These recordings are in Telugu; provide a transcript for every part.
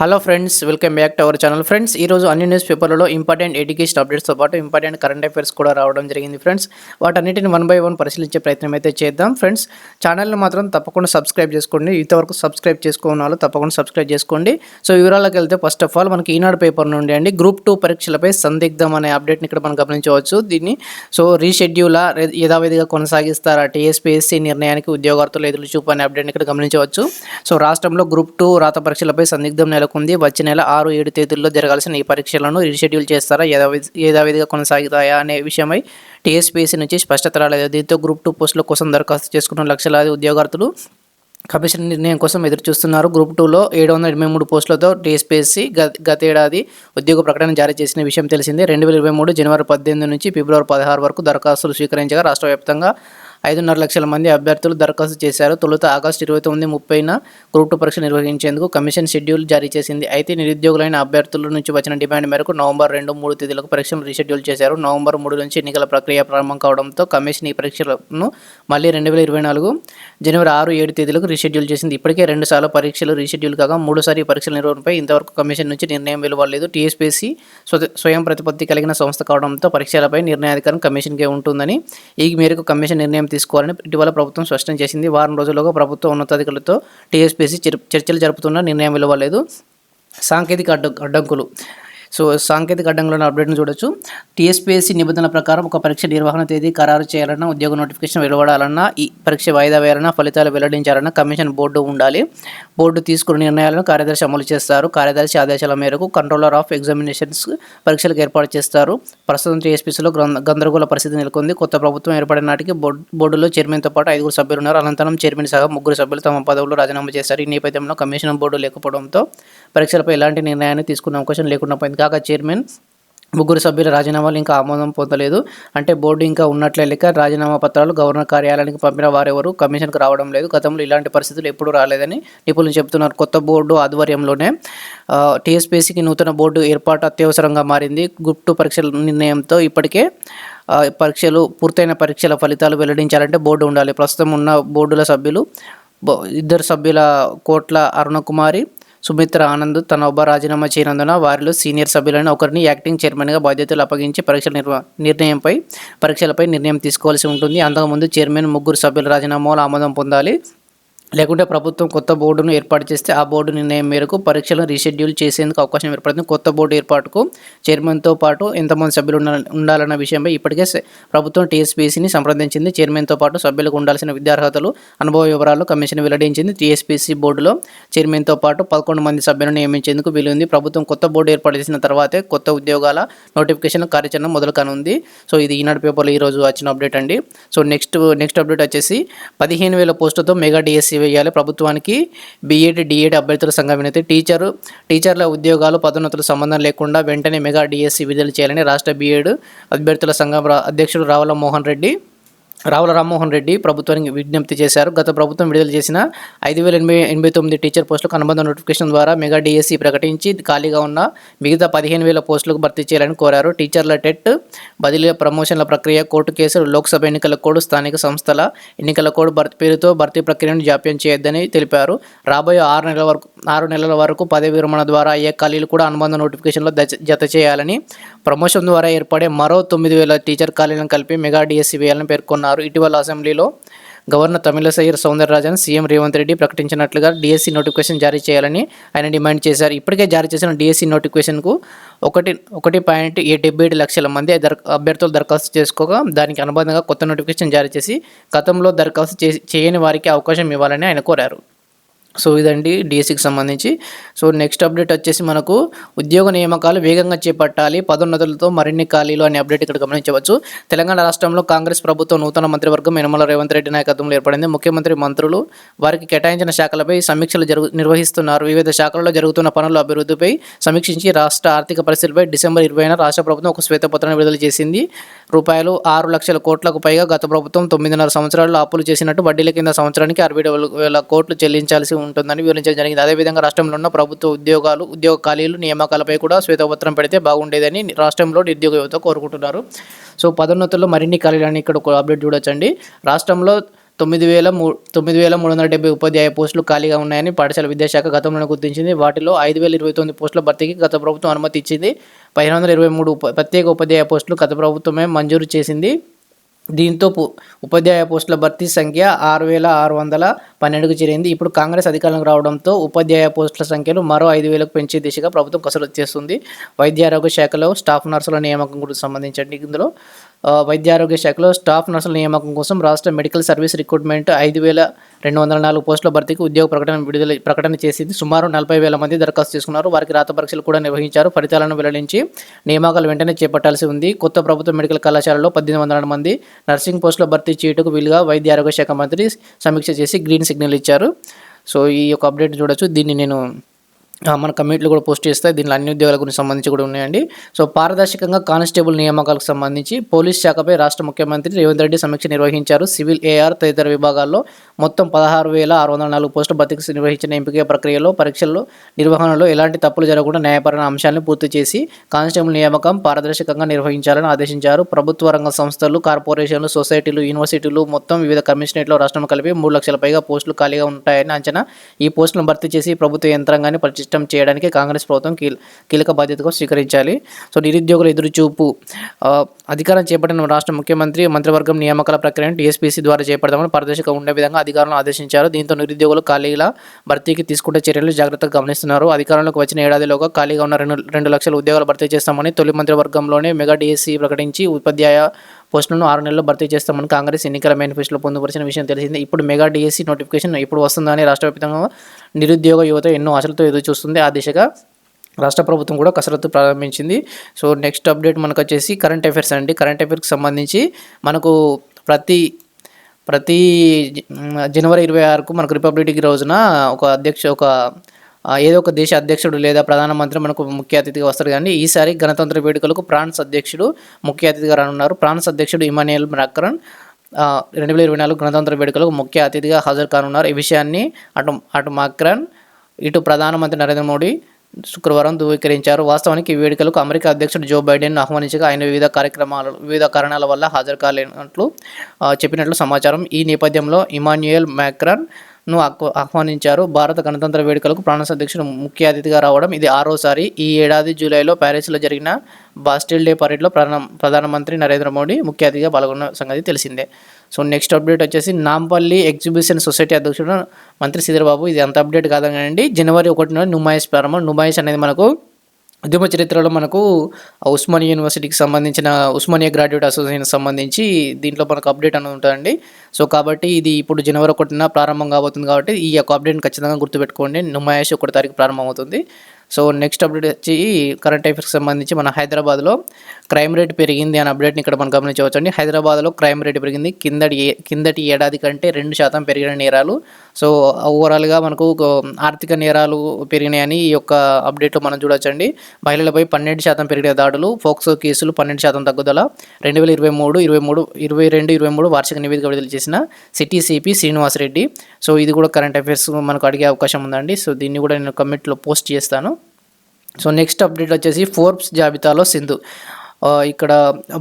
Hello friends welcome back to our channel friends ఈరోజు అన్ని న్యూస్ పేపర్లలో ఇంపార్టెంట్ ఎడ్యుకేషన్ అప్డేట్స్తో పాటు ఇంపార్టెంట్ కరెంట్ అఫైర్స్ కూడా రావడం జరిగింది ఫ్రెండ్స్ వాటన్నిటిని వన్ బై వన్ పరిశీలించే ప్రయత్నం అయితే చేద్దాం ఫ్రెండ్స్ ఛానల్ని మాత్రం తప్పకుండా సబ్స్క్రైబ్ చేసుకోండి. ఇంతవరకు సబ్స్క్రైబ్ చేసుకున్న వాళ్ళు తప్పకుండా సబ్స్క్రైబ్ చేసుకోండి. సో వివరాలకు వెళ్తే ఫస్ట్ ఆఫ్ ఆల్ మనకి ఈనాడు పేపర్ నుండి అండి గ్రూప్ టూ పరీక్షలపై సందిగ్ధం అనే అప్డేట్ని ఇక్కడ మనం గమనించవచ్చు. దీన్ని సో రీషెడ్యూలా యథావిధిగా కొనసాగిస్తారా టీఎస్పీఎస్సీ నిర్ణయానికి ఉద్యోగార్థులు ఎదురు చూపు అనే అప్డేట్ని ఇక్కడ గమనించవచ్చు. సో రాష్ట్రంలో గ్రూప్ టూ రాత పరీక్షలపై సందిగ్ధం నెలకొంది వచ్చే నెల ఆరు ఏడు తేదీల్లో జరగాల్సిన ఈ పరీక్షలను రీషెడ్యూల్ చేస్తారా? యథావిధిగా కొనసాగుతాయా అనే విషయమై టీఎస్పీఎస్సీ నుంచి స్పష్టత రాలేదు. దీంతో గ్రూప్ టూ పోస్టుల కోసం దరఖాస్తు చేసుకున్న లక్షలాది ఉద్యోగార్థులు కమిషన్ నిర్ణయం కోసం ఎదురు చూస్తున్నారు గ్రూప్ టూలో ఏడు వందల ఎనభై మూడు పోస్టులతో టీఎస్పీఎస్సీ గతేడాది ఉద్యోగ ప్రకటన జారీ చేసిన విషయం తెలిసిందే. రెండు వేల ఇరవై మూడు జనవరి పద్దెనిమిది నుంచి ఫిబ్రవరి పదహారు వరకు దరఖాస్తులు స్వీకరించగా రాష్ట్ర వ్యాప్తంగా ఐదున్నర లక్షల మంది అభ్యర్థులు దరఖాస్తు చేశారు. తొలుత ఆగస్టు ఇరవై తొమ్మిది ముప్పైన గ్రూప్ టూ పరీక్ష నిర్వహించేందుకు కమిషన్ షెడ్యూల్ జారీ చేసింది. అయితే నిరుద్యోగులైన అభ్యర్థుల నుంచి వచ్చిన డిమాండ్ మేరకు నవంబర్ రెండు మూడు తేదీలకు పరీక్షలు రీషెడ్యూల్ చేశారు. నవంబర్ మూడు నుంచి ఎన్నికల ప్రక్రియ ప్రారంభం కావడంతో కమిషన్ ఈ పరీక్షలను మళ్ళీ రెండు వేల ఇరవై నాలుగు జనవరి ఆరు ఏడు తేదీలకు రీషెడ్యూల్ చేసింది. ఇప్పటికే రెండు సార్లు పరీక్షలు రీషెడ్యూల్ కాగా మూడుసారి పరీక్షల నిర్వహణపై ఇంతవరకు కమిషన్ నుంచి నిర్ణయం వెలువడలేదు. టీఎస్పీసీ స్వయం ప్రతిపత్తి కలిగిన సంస్థ కావడంతో పరీక్షలపై నిర్ణయాధికారం కమిషన్కే ఉంటుందని ఈ మేరకు కమిషన్ నిర్ణయం తీసుకోవాలని ఇటీవల ప్రభుత్వం స్పష్టం చేసింది. వారం రోజుల్లోగా ప్రభుత్వ ఉన్నతాధికారులతో టీఎస్పీసీ చర్చలు జరుపుతున్న నిర్ణయం ఇవ్వలేదు సాంకేతిక అడ్డ అడ్డంకులు. సో సాంకేతిక అడ్డంకులను అప్డేట్ను చూడొచ్చు. టీఎస్పీఎస్సీ నిబంధనల ప్రకారం ఒక పరీక్ష నిర్వహణ తేదీ ఖరారు చేయాలన్నా ఉద్యోగ నోటిఫికేషన్ వెలువడాలన్నా ఈ పరీక్ష వాయిదా వేయాలన్నా ఫలితాలు వెల్లడించాలన్నా కమిషన్ బోర్డు ఉండాలి. బోర్డు తీసుకున్న నిర్ణయాలను కార్యదర్శి అమలు చేస్తారు. కార్యదర్శి ఆదేశాల మేరకు కంట్రోలర్ ఆఫ్ ఎగ్జామినేషన్స్ పరీక్షలకు ఏర్పాటు చేస్తారు. ప్రస్తుతం టీఎస్పీసీలో గందరగోళ పరిస్థితి నెలకొంది. కొత్త ప్రభుత్వం ఏర్పడిన నాటికి బోర్డు బోర్డులో చైర్మన్తో పాటు ఐదుగురు సభ్యులు ఉన్నారు. అనంతరం చైర్మన్ సహా ముగ్గురు సభ్యులు తమ పదవులు రాజీనామా చేశారు. ఈ నేపథ్యంలో కమిషన్ బోర్డు లేకపోవడంతో పరీక్షలపై ఎలాంటి నిర్ణయాన్ని తీసుకునే అవకాశం లేకుండా పోయింది. కాగా చైర్మన్ ముగ్గురు సభ్యుల రాజీనామాలు ఇంకా ఆమోదం పొందలేదు. అంటే బోర్డు ఇంకా ఉన్నట్లే లెక్క రాజీనామా పత్రాలు గవర్నర్ కార్యాలయానికి పంపిన వారెవరు కమిషన్కు రావడం లేదు. గతంలో ఇలాంటి పరిస్థితులు ఎప్పుడూ రాలేదని నిపుణులు చెబుతున్నారు కొత్త బోర్డు ఆధ్వర్యంలోనే టీఎస్పీసీకి నూతన బోర్డు ఏర్పాటు అత్యవసరంగా మారింది. గుప్టు పరీక్షల నిర్ణయంతో ఇప్పటికే పరీక్షలు పూర్తయిన పరీక్షల ఫలితాలు వెల్లడించాలంటే బోర్డు ఉండాలి. ప్రస్తుతం ఉన్న బోర్డుల సభ్యులు ఇద్దరు సభ్యుల కోట్ల అరుణకుమారి సుమిత్ర ఆనంద్ తన ఒబ్బ రాజీనామా చేయనందున వారిలో సీనియర్ సభ్యులైన ఒకరిని యాక్టింగ్ చైర్మన్గా బాధ్యతలు అప్పగించి పరీక్షల నిర్వ నిర్ణయంపై పరీక్షలపై నిర్ణయం తీసుకోవాల్సి ఉంటుంది. అంతకుముందు చైర్మన్ ముగ్గురు సభ్యుల రాజీనామాలు ఆమోదం పొందాలి. లేకుంటే ప్రభుత్వం కొత్త బోర్డును ఏర్పాటు చేస్తే ఆ బోర్డు నిర్ణయం మేరకు పరీక్షలను రీషెడ్యూల్ చేసేందుకు అవకాశం ఏర్పడుతుంది. కొత్త బోర్డు ఏర్పాటుకు చైర్మన్తో పాటు ఎంతమంది సభ్యులు ఉండాలన్న విషయంపై ఇప్పటికే ప్రభుత్వం టీఎస్పీసీని సంప్రదించింది. చైర్మన్తో పాటు సభ్యులకు ఉండాల్సిన విద్యార్హతలు అనుభవ వివరాలు కమిషన్ వెల్లడించింది. టీఎస్పీసీ బోర్డులో చైర్మన్తో పాటు పదకొండు మంది సభ్యులను నియమించేందుకు వీలుంది. ప్రభుత్వం కొత్త బోర్డు ఏర్పాటు చేసిన తర్వాతే కొత్త ఉద్యోగాల నోటిఫికేషన్ కార్యాచరణ మొదలు కానుంది సో ఇది ఈనాడు పేపర్లో ఈరోజు వచ్చిన అప్డేట్ అండి. సో నెక్స్ట్ నెక్స్ట్ అప్డేట్ వచ్చేసి పదిహేను వేల పోస్టులతో మెగా డిఎస్సీ వేయాలి ప్రభుత్వానికి బీఎడ్ డిఎడ్ అభ్యర్థుల సంఘం వినతి. టీచరు టీచర్ల ఉద్యోగాలు పదోన్నతులు సంబంధం లేకుండా వెంటనే మెగా డిఎస్సి విడుదల చేయాలని రాష్ట్ర బీఎడ్ అభ్యర్థుల సంఘం అధ్యక్షుడు రావుల మోహన్ రెడ్డి రావుల రామ్మోహన్ రెడ్డి ప్రభుత్వానికి విజ్ఞప్తి చేశారు. గత ప్రభుత్వం విడుదల చేసిన ఐదు వేల ఎనభై ఎనభై తొమ్మిది టీచర్ పోస్టులకు అనుబంధ నోటిఫికేషన్ ద్వారా మెగా డిఎస్సి ప్రకటించి ఖాళీగా ఉన్న మిగతా పదిహేను వేల పోస్టులకు భర్తీ చేయాలని కోరారు. టీచర్ల టెట్ బదిలీ ప్రమోషన్ల ప్రక్రియ కోర్టు కేసులు లోక్సభ ఎన్నికల కోడ్ స్థానిక సంస్థల ఎన్నికల కోడ్ భర్తీ పేరుతో భర్తీ ప్రక్రియను జాప్యం చేయొద్దని తెలిపారు. రాబోయే ఆరు నెలల వరకు ఆరు నెలల వరకు పదవి విరమణ ద్వారా అయ్యే ఖాళీలు కూడా అనుబంధ నోటిఫికేషన్లో జత చేయాలని ప్రమోషన్ ద్వారా ఏర్పడే మరో తొమ్మిది వేల టీచర్ ఖాళీలను కలిపి మెగా డిఎస్సి వేయాలని పేర్కొన్నారు. ఇటీవల అసెంబ్లీలో గవర్నర్ తమిళసై సౌందరరాజన్ సీఎం రేవంత్ రెడ్డి ప్రకటించినట్లుగా డిఎస్సీ నోటిఫికేషన్ జారీ చేయాలని ఆయన డిమాండ్ చేశారు. ఇప్పటికే జారీ చేసిన డిఎస్సీ నోటిఫికేషన్కు ఒకటి ఒకటి పాయింట్ ఏ డెబ్బై ఏడు లక్షల మంది దర అభ్యర్థులు దరఖాస్తు చేసుకోగా దానికి అనుబంధంగా కొత్త నోటిఫికేషన్ జారీ చేసి గతంలో దరఖాస్తు చేసి చేయని వారికి అవకాశం ఇవ్వాలని ఆయన కోరారు. సో ఇదండి డిఎస్సికి సంబంధించి. సో నెక్స్ట్ అప్డేట్ వచ్చేసి మనకు ఉద్యోగ నియామకాలు వేగంగా చేపట్టాలి. పదోన్నతులతో మరిన్ని ఖాళీలు అనే అప్డేట్ ఇక్కడ గమనించవచ్చు. తెలంగాణ రాష్ట్రంలో కాంగ్రెస్ ప్రభుత్వం నూతన మంత్రివర్గం యనమల రేవంత్ రెడ్డి నాయకత్వంలో ఏర్పడింది. ముఖ్యమంత్రి మంత్రులు వారికి కేటాయించిన శాఖలపై సమీక్షలు జరుగు నిర్వహిస్తున్నారు. వివిధ శాఖల్లో జరుగుతున్న పనుల అభివృద్ధిపై సమీక్షించి రాష్ట్ర ఆర్థిక పరిస్థితిపై డిసెంబర్ ఇరవైన రాష్ట్ర ప్రభుత్వం ఒక శ్వేతపత్రాన్ని విడుదల చేసింది. రూపాయలు ఆరు లక్షల కోట్లకు పైగా గత ప్రభుత్వం తొమ్మిదిన్నర సంవత్సరాల్లో అప్పులు చేసినట్టు వడ్డీల కింద సంవత్సరానికి అరవై వేల కోట్లు చెల్లించాల్సి ఉంటుందని వివరించడం జరిగింది. అదేవిధంగా రాష్ట్రంలో ఉన్న ప్రభుత్వ ఉద్యోగాలు ఉద్యోగ ఖాళీలు నియామకాలపై కూడా శ్వేతపత్రం పెడితే బాగుండేదని రాష్ట్రంలో నిరుద్యోగ యువత కోరుకుంటున్నారు. సో పదోన్నతుల్లో మరిన్ని ఖాళీలని ఇక్కడ ఒక అప్డేట్ చూడొచ్చండి. రాష్ట్రంలో తొమ్మిది వేల మూ తొమ్మిది వేల మూడు వందల డెబ్బై ఉపాధ్యాయ పోస్టులు ఖాళీగా ఉన్నాయని పాఠశాల విద్యాశాఖ గతంలో గుర్తించింది. వాటిలో ఐదు వేల ఇరవై తొమ్మిది పోస్టుల భర్తీకి గత ప్రభుత్వం అనుమతి ఇచ్చింది. పదిహేను వందల ఇరవై మూడు ఉప- ప్రత్యేక ఉపాధ్యాయ పోస్టులు గత ప్రభుత్వమే మంజూరు చేసింది. దీంతో ఉపాధ్యాయ పోస్టుల భర్తీ సంఖ్య ఆరు వేల ఆరు వందల పన్నెండుకు చేరింది. ఇప్పుడు కాంగ్రెస్ అధికారంలోకి రావడంతో ఉపాధ్యాయ పోస్టుల సంఖ్యను మరో ఐదు వేలకు పెంచే దిశగా ప్రభుత్వం కసరత్తు చేస్తుంది. వైద్య ఆరోగ్య శాఖలో స్టాఫ్ నర్సుల నియామకం గురించి సంబంధించండి. ఇందులో వైద్యారోగ్య వైద్య ఆరోగ్య శాఖలో స్టాఫ్ నర్సుల నియామకం కోసం రాష్ట్ర మెడికల్ సర్వీస్ రిక్రూట్మెంట్ ఐదు వేల రెండు వందల నాలుగు పోస్టుల భర్తీకి ఉద్యోగ ప్రకటన విడుదల ప్రకటన చేసింది. సుమారు నలభై వేల మంది దరఖాస్తు చేసుకున్నారు. వారికి రాత పరీక్షలు కూడా నిర్వహించారు. ఫలితాలను వెల్లడించి నియామకాలు వెంటనే చేపట్టాల్సి ఉంది. కొత్త ప్రభుత్వ మెడికల్ కళాశాలలో పద్దెనిమిది వందల మంది నర్సింగ్ పోస్టుల భర్తీ చేయుటకు వీలుగా వైద్య ఆరోగ్య శాఖ మంత్రి సమీక్ష చేసి గ్రీన్ సిగ్నల్ ఇచ్చారు. సో ఈ యొక్క అప్డేట్ చూడొచ్చు. దీన్ని నేను మన కమిటీలు కూడా పోస్ట్ చేస్తాయి. దీనిలో అన్ని ఉద్యోగాల గురించి సంబంధించి కూడా ఉన్నాయండి. సో పారదర్శకంగా కానిస్టేబుల్ నియామకాలకు సంబంధించి పోలీస్ శాఖపై రాష్ట్ర ముఖ్యమంత్రి రేవంత్ రెడ్డి సమీక్ష నిర్వహించారు. సివిల్ ఏఆర్ తదితర విభాగాల్లో మొత్తం పదహారు వేల ఆరు వందల నాలుగు పోస్టుల భర్తీకి నిర్వహించిన ఎంపిక ప్రక్రియలో పరీక్షల్లో నిర్వహణలో ఎలాంటి తప్పులు జరగకుండా న్యాయపరమైన అంశాలను పూర్తి చేసి కానిస్టేబుల్ నియామకం పారదర్శకంగా నిర్వహించాలని ఆదేశించారు. ప్రభుత్వ రంగ సంస్థలు కార్పొరేషన్లు సొసైటీలు యూనివర్సిటీలు మొత్తం వివిధ కమిషనరేట్లో రాష్ట్రం కలిపి మూడు లక్షల పైగా పోస్టులు ఖాళీగా ఉంటాయని అంచనా. ఈ పోస్టులను భర్తీ చేసి ప్రభుత్వ యంత్రాంగాన్ని పటిష్టం చేయడానికి కాంగ్రెస్ ప్రభుత్వం కీల కీలక బాధ్యతగా స్వీకరించాలి. సో నిరుద్యోగుల ఎదురుచూపు అధికారం చేపట్టిన రాష్ట్ర ముఖ్యమంత్రి మంత్రివర్గం నియామకాల ప్రక్రియను టీఎస్పీసీ ద్వారా చేపడదామని పారదర్శకంగా ఉండే విధంగా అధికారులను ఆదేశించారు. దీంతో నిరుద్యోగులు ఖాళీల భర్తీకి తీసుకుంటే చర్యలు జాగ్రత్తగా గమనిస్తున్నారు. అధికారంలోకి వచ్చిన ఏడాదిలోగా ఖాళీగా ఉన్న రెండు రెండు లక్షల ఉద్యోగాలు భర్తీ చేస్తామని తొలి మంత్రివర్గంలోనే మెగా డిఎస్సీ ప్రకటించి ఉపాధ్యాయ పోస్టులను ఆరు నెలల్లో భర్తీ చేస్తామని కాంగ్రెస్ ఎన్నికల మేనిఫెస్టోలో పొందుపరిచిన విషయం తెలిసింది. ఇప్పుడు మెగా డిఎస్సీ నోటిఫికేషన్ ఇప్పుడు వస్తుందని రాష్ట్రవ్యాప్తంగా నిరుద్యోగ యువత ఎన్నో ఆశలతో ఎదురు చూస్తుంది. ఆ దిశగా రాష్ట్ర ప్రభుత్వం కూడా కసరత్తు ప్రారంభించింది. సో నెక్స్ట్ అప్డేట్ మనకు వచ్చేసి కరెంట్ అఫైర్స్ అండి. కరెంట్ అఫైర్స్కి సంబంధించి మనకు ప్రతి ప్రతి జనవరి ఇరవై ఆరుకు మనకు రిపబ్లిక్ డే రోజున ఒక అధ్యక్ష ఒక ఏదో ఒక దేశ అధ్యక్షుడు లేదా ప్రధానమంత్రి మనకు ముఖ్య అతిథిగా వస్తారు. కానీ ఈసారి గణతంత్ర వేడుకలకు ఫ్రాన్స్ అధ్యక్షుడు ముఖ్య అతిథిగా రానున్నారు. ఫ్రాన్స్ అధ్యక్షుడు ఇమానియల్ మ్యాక్రన్ రెండు వేల ఇరవై నాలుగు గణతంత్ర వేడుకలకు ముఖ్య అతిథిగా హాజరు కానున్నారు. ఈ విషయాన్ని అటు అటు మాక్రన్ ఇటు ప్రధానమంత్రి నరేంద్ర మోడీ శుక్రవారం ధృవీకరించారు. వాస్తవానికి ఈ వేడుకలకు అమెరికా అధ్యక్షుడు జో బైడెన్ ఆహ్వానించగా ఆయన వివిధ కార్యక్రమాలు వివిధ కారణాల వల్ల హాజరు కాలేనట్లు చెప్పినట్లు సమాచారం. ఈ నేపథ్యంలో ఇమాన్యుయల్ మ్యాక్రన్ ను ఆహ్వానించారు. భారత గణతంత్ర వేడుకలకు ఫ్రాన్స్ అధ్యక్షుడు ముఖ్య అతిథిగా రావడం ఇది ఆరోసారి. ఈ ఏడాది జూలైలో ప్యారిస్లో జరిగిన బాస్టిల్ డే పరేడ్లో ప్రధాన ప్రధానమంత్రి నరేంద్ర మోడీ ముఖ్య అతిథిగా పాల్గొన్న సంగతి తెలిసిందే. సో నెక్స్ట్ అప్డేట్ వచ్చేసి నాంపల్లి ఎగ్జిబిషన్ సొసైటీ అధ్యక్షుడు మంత్రి శ్రీధరబాబు. ఇది అంత అప్డేట్ కాదండి. జనవరి ఒకటిన నుమాయిస్ ప్రారంభం. నుమాయిస్ అనేది మనకు ఉద్యమ చరిత్రలో మనకు ఉస్మానియా యూనివర్సిటీకి సంబంధించిన ఉస్మానియా గ్రాడ్యుయేట్ అసోసియేషన్ సంబంధించి దీంట్లో మనకు అప్డేట్ అనేది ఉంటుందండి. సో కాబట్టి ఇది ఇప్పుడు జనవరి ఒకటిన ప్రారంభం కాబోతుంది కాబట్టి ఈ యొక్క అప్డేట్ని ఖచ్చితంగా గుర్తుపెట్టుకోండి. నుమాయాషి ఒకటి తారీఖు ప్రారంభమవుతుంది. సో నెక్స్ట్ అప్డేట్ వచ్చి కరెంట్ అఫైర్స్కి సంబంధించి మన హైదరాబాద్లో క్రైమ్ రేట్ పెరిగింది అనే అప్డేట్ని ఇక్కడ మనం గమనించవచ్చు అండి హైదరాబాద్లో క్రైమ్ రేట్ పెరిగింది. కిందటి కిందటి ఏడాది కంటే రెండు శాతం పెరిగిన నేరాలు. సో ఓవరాల్గా మనకు ఆర్థిక నేరాలు పెరిగినాయని ఈ యొక్క అప్డేట్లో మనం చూడొచ్చండి. మహిళలపై పన్నెండు శాతం పెరిగిన దాడులు ఫోక్సో కేసులు పన్నెండు శాతం తగ్గుదల రెండు వేల ఇరవై మూడు ఇరవై మూడు ఇరవై రెండు ఇరవై మూడు వార్షిక నివేదిక విడుదల చేసిన సిటీ సిపి శ్రీనివాసరెడ్డి. సో ఇది కూడా కరెంట్ అఫైర్స్ మనకు అడిగే అవకాశం ఉందండి. సో దీన్ని కూడా నేను కమెంట్లో పోస్ట్ చేస్తాను. సో నెక్స్ట్ అప్డేట్ వచ్చేసి ఫోర్బ్స్ జాబితాలో సింధు. ఇక్కడ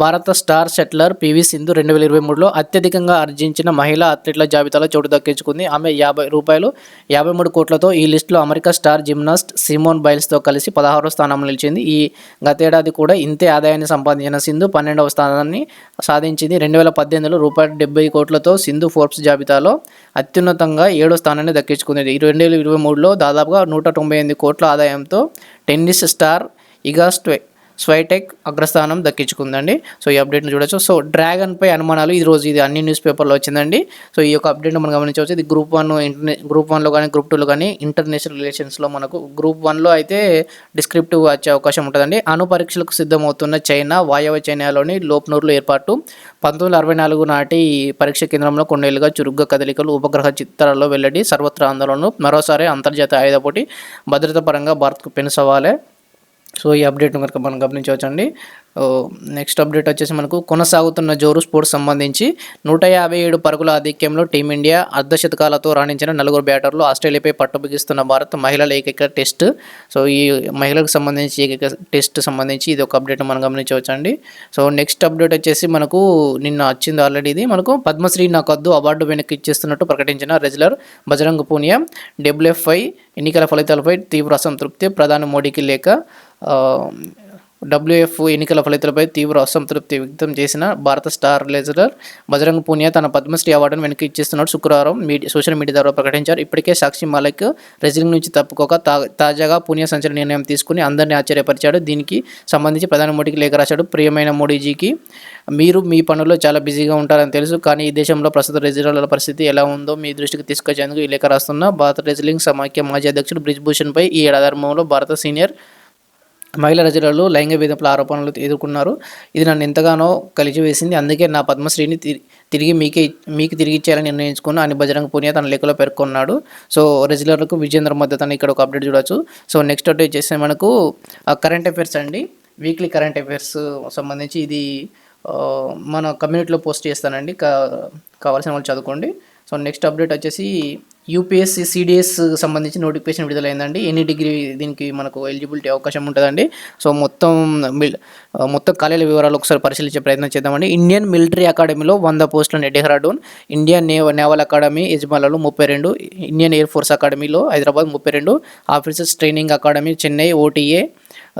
భారత స్టార్ షట్లర్ పివి సింధు రెండు వేల ఇరవై మూడులో అత్యధికంగా ఆర్జించిన మహిళా అథ్లెట్ల జాబితాలో చోటు దక్కించుకుంది. ఆమె యాభై రూపాయలు యాభై మూడు కోట్లతో ఈ లిస్టులో అమెరికా స్టార్ జిమ్నాస్ట్ సిమోన్ బైల్స్తో కలిసి పదహారవ స్థానంలో నిలిచింది. ఈ గతేడాది కూడా ఇంతే ఆదాయాన్ని సంపాదించిన సింధు పన్నెండవ స్థానాన్ని సాధించింది. రెండు వేల పద్దెనిమిదిలో రూపాయలు డెబ్బై కోట్లతో సింధు ఫోర్బ్స్ జాబితాలో అత్యున్నతంగా ఏడో స్థానాన్ని దక్కించుకుంది. ఈ రెండు వేల ఇరవై మూడులో దాదాపుగా నూట తొంభై ఎనిమిది కోట్ల ఆదాయంతో టెన్నిస్ స్టార్ ఇగాస్ట్వే స్వైటెక్ అగ్రస్థానం దక్కించుకుందండి. సో ఈ అప్డేట్ని చూడొచ్చు. సో డ్రాగన్ పై అనుమానాలు ఈ రోజు ఇది అన్ని న్యూస్ పేపర్లో వచ్చిందండి. సో ఈ యొక్క అప్డేట్ మనం గమనించవచ్చు. ఇది గ్రూప్ వన్ ఇంటర్నే గ్రూప్ వన్లో కానీ గ్రూప్ టూలో కానీ ఇంటర్నేషనల్ రిలేషన్స్లో మనకు గ్రూప్ వన్లో అయితే డిస్క్రిప్టివ్ వచ్చే అవకాశం ఉంటుందండి. అణు పరీక్షలకు సిద్ధమవుతున్న చైనా వాయవ్య చైనాలోని లోప్నూర్లో ఏర్పాటు. పంతొమ్మిది అరవై నాలుగు నాటి పరీక్ష కేంద్రంలో కొన్నేళ్ళుగా చురుగ్గా కదలికలు ఉపగ్రహ చిత్రాల్లో వెల్లడి సర్వత్రా ఆందోళనలు మరోసారి అంతర్జాతీయ ఆయుధ పోటీ భద్రత పరంగా భారత్కు పెను సవాలే. సో ఈ అప్డేట్ కనుక మనం గమనించవచ్చండి. నెక్స్ట్ అప్డేట్ వచ్చేసి మనకు కొనసాగుతున్న జోరు స్పోర్ట్స్ సంబంధించి నూట యాభై ఏడు పరుగుల ఆధిక్యంలో టీమిండియా అర్ధశతకాలతో రాణించిన నలుగురు బ్యాటర్లు ఆస్ట్రేలియాపై పట్టు బిగిస్తున్న భారత్ మహిళల ఏకైక టెస్ట్. సో ఈ మహిళలకు సంబంధించి ఏకైక టెస్ట్ సంబంధించి ఇది ఒక అప్డేట్ మనం గమనించవచ్చండి. సో నెక్స్ట్ అప్డేట్ వచ్చేసి మనకు నిన్న వచ్చింది ఆల్రెడీ ఇది. మనకు పద్మశ్రీ నాకద్దు అవార్డు వెనక్కి ఇచ్చేస్తున్నట్టు ప్రకటించిన రెజ్యులర్ బజరంగ్ పూనియా. డబ్ల్యూఎఫ్ఐ ఎన్నికల ఫలితాలపై తీవ్ర అసంతృప్తి. ప్రధాని మోడీకి లేక డబ్ల్యూఎఫ్ ఎన్నికల ఫలితాలపై తీవ్ర అసంతృప్తి వ్యక్తం చేసిన భారత స్టార్ లెజరర్ బజరంగ్ పూనియా తన పద్మశ్రీ అవార్డును వెనక్కి ఇచ్చేస్తున్నట్టు శుక్రవారం మీడియా సోషల్ మీడియా ద్వారా ప్రకటించారు. ఇప్పటికే సాక్షి మాలిక్ రెజ్లింగ్ నుంచి తప్పుకోక తా తాజాగా పూనియా సంచలన నిర్ణయం తీసుకుని అందరినీ ఆశ్చర్యపరిచాడు. దీనికి సంబంధించి ప్రధాని మోడీకి లేఖ రాశాడు. ప్రియమైన మోడీజీకి మీరు మీ పనుల్లో చాలా బిజీగా ఉంటారని తెలుసు కానీ ఈ దేశంలో ప్రస్తుత రెజ్లర్ల పరిస్థితి ఎలా ఉందో మీ దృష్టికి తీసుకొచ్చేందుకు ఈ లేఖ రాస్తున్న భారత రెజ్లింగ్ సమాఖ్య మాజీ అధ్యక్షుడు బ్రిజ్ భూషణ్పై ఈ ఏడాది భారత సీనియర్ మహిళా రచనలు లైంగిక వేధింపుల ఆరోపణలు ఎదుర్కొన్నారు. ఇది నన్ను ఎంతగానో కలిచివేసింది. అందుకే నా పద్మశ్రీని తిరిగి మీకే మీకు తిరిగి ఇచ్చేయాలని నిర్ణయించుకున్న అని బజరంగ పూనియా తన లేఖలో పేర్కొన్నాడు. సో రెజ్యులర్లకు విజేంద్ర మద్దతు అని ఇక్కడ ఒక అప్డేట్ చూడొచ్చు. సో నెక్స్ట్ అప్డేట్ చేస్తే మనకు కరెంట్ అఫైర్స్ అండి. వీక్లీ కరెంట్ అఫైర్స్ సంబంధించి ఇది మన కమ్యూనిటీలో పోస్ట్ చేస్తానండి. కావాల్సిన వాళ్ళు చదువుకోండి. సో నెక్స్ట్ అప్డేట్ వచ్చేసి యూపీఎస్సీ సిడిఎస్ సంబంధించి నోటిఫికేషన్ విడుదలైందండి. ఎన్ని డిగ్రీ దీనికి మనకు ఎలిజిబిలిటీ అవకాశం ఉంటుందండి. సో మొత్తం మిల్- మొత్తం ఖాళీల వివరాలు ఒకసారి పరిశీలించే ప్రయత్నం చేద్దామండి. ఇండియన్ మిలిటరీ అకాడమీలో వంద పోస్టులు డెహ్రాడూన్ ఇండియన్ నేవ నేవల్ అకాడమీ యజమానులు ముప్పై రెండు ఇండియన్ ఎయిర్ ఫోర్స్ అకాడమీలో హైదరాబాద్ ముప్పై రెండు officers training academy Chennai OTA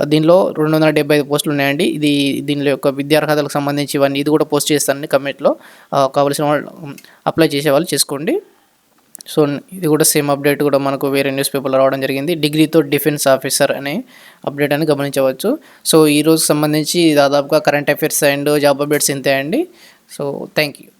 దీనిలో రెండు వందల డెబ్బై ఐదు పోస్టులు ఉన్నాయండి. ఇది దీనిలో యొక్క విద్యార్హతలకు సంబంధించి ఇవన్నీ ఇది కూడా పోస్ట్ చేస్తానండి కమెంట్లో. కావాల్సిన వాళ్ళు అప్లై చేసే వాళ్ళు చేసుకోండి. సో ఇది కూడా సేమ్ అప్డేట్ కూడా మనకు వేరే న్యూస్ పేపర్లో రావడం జరిగింది. డిగ్రీతో డిఫెన్స్ ఆఫీసర్ అనే అప్డేట్ అని గమనించవచ్చు. సో ఈ సంబంధించి దాదాపుగా current affairs and job updates ఇంతే అండి. So thank you